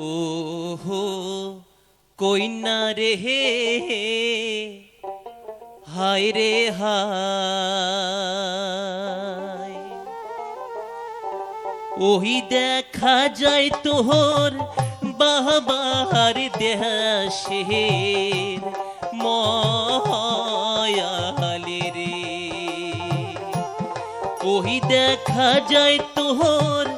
ও হো কইনা রে হে? হায় রে হায়। ওই দেখা যায় তোহর বাহার দেহাসের মহায়ালি রে। ওহি দেখা যায় তোহর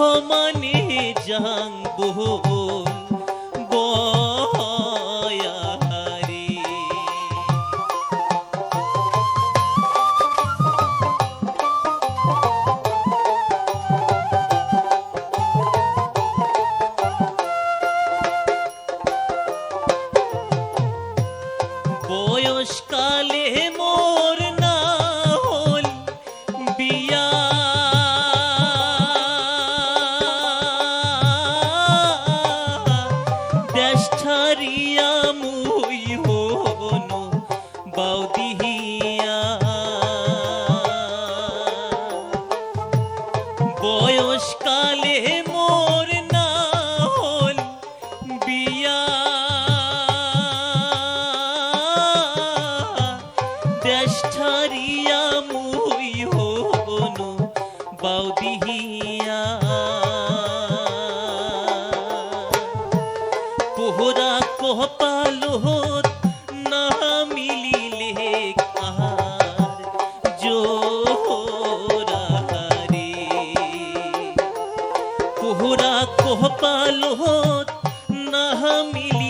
ক্ষমানে যাং বহু पौधी কোহ পালো না মিলি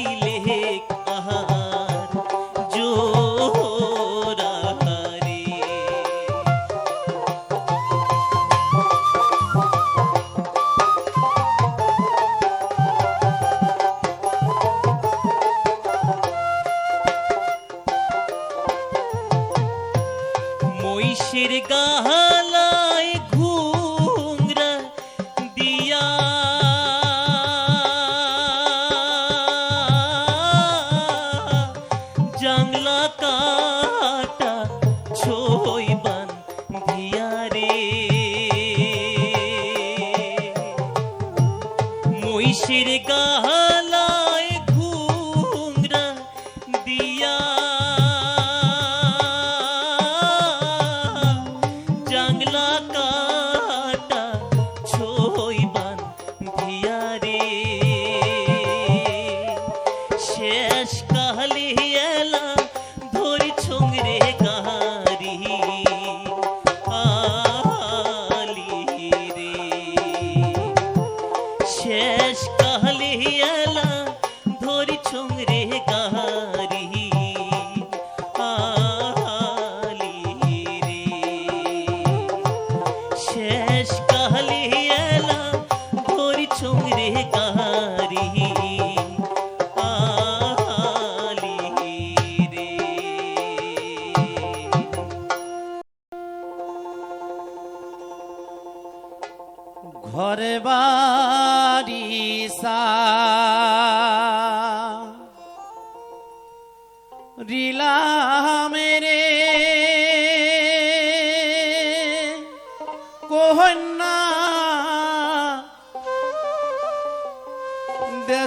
কালিয়ালা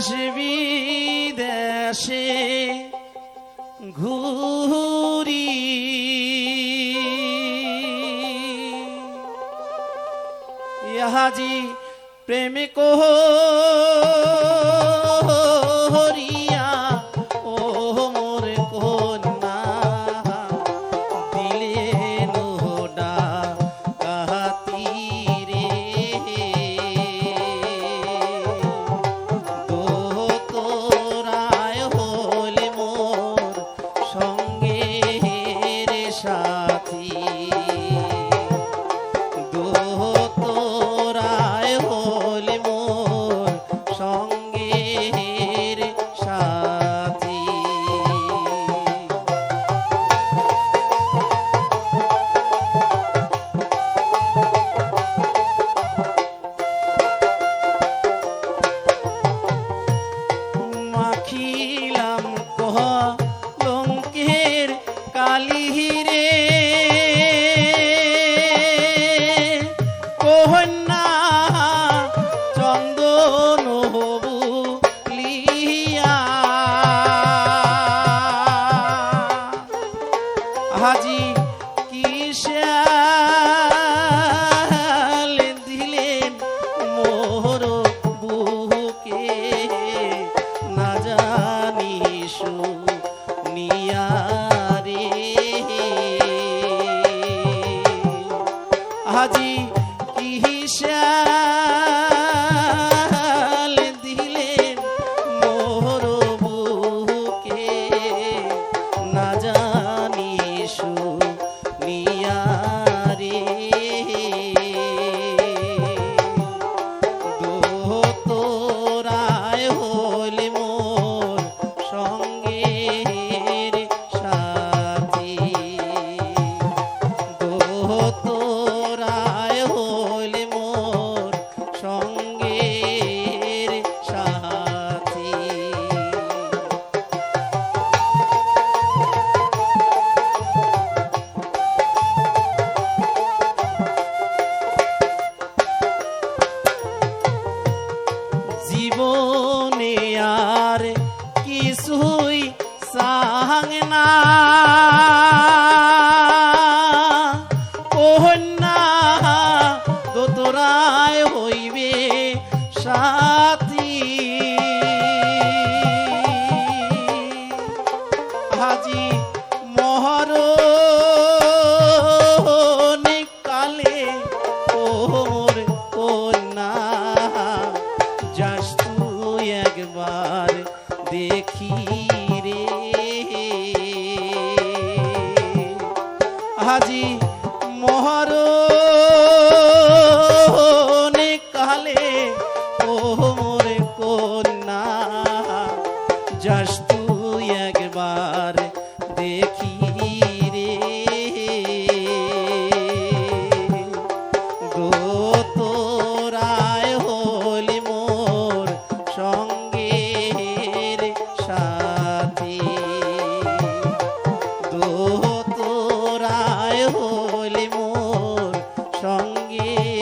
দেশ বিদেশে ঘুরি। ইহাজি প্রেমে দেখি লাগে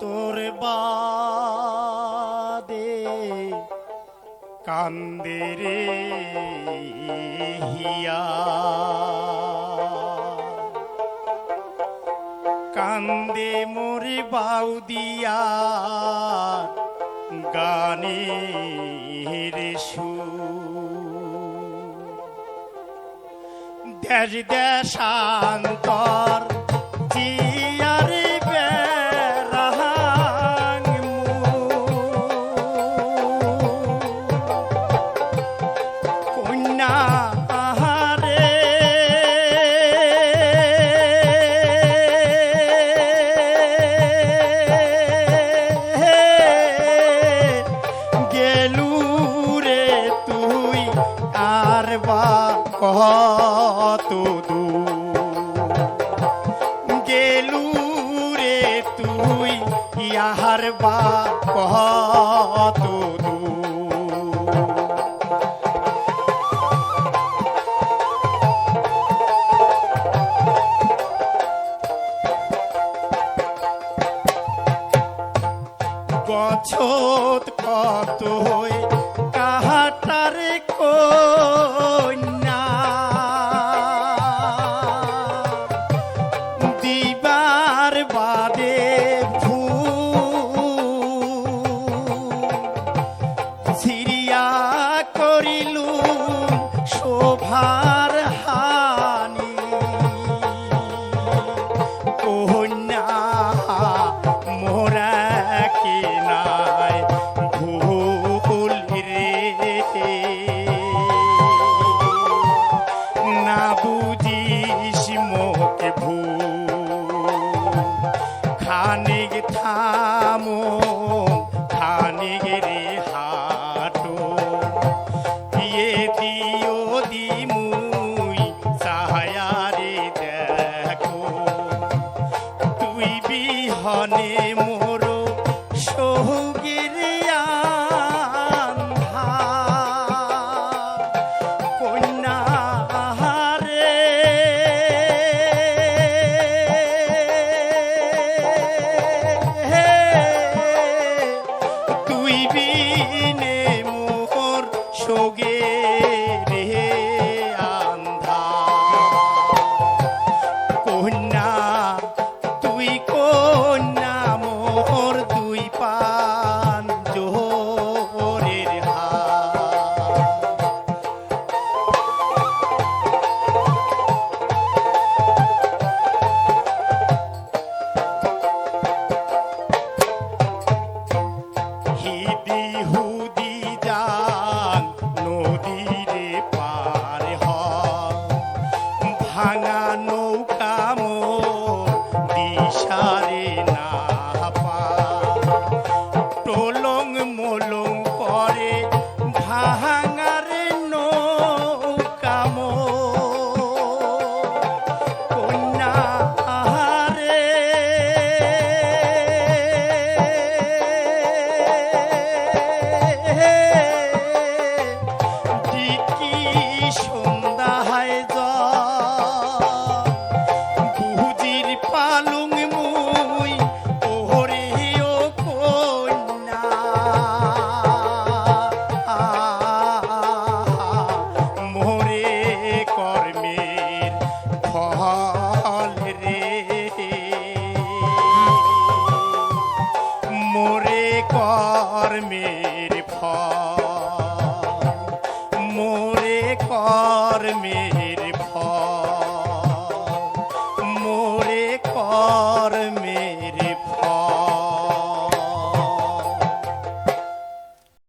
তোরে বাদে কান্দে রে হিয়া। কান্দে মোরে বাউদিয়া গানে রে সুর দেশ দেশান্তর পাছত কত কাহাটারে কো rude.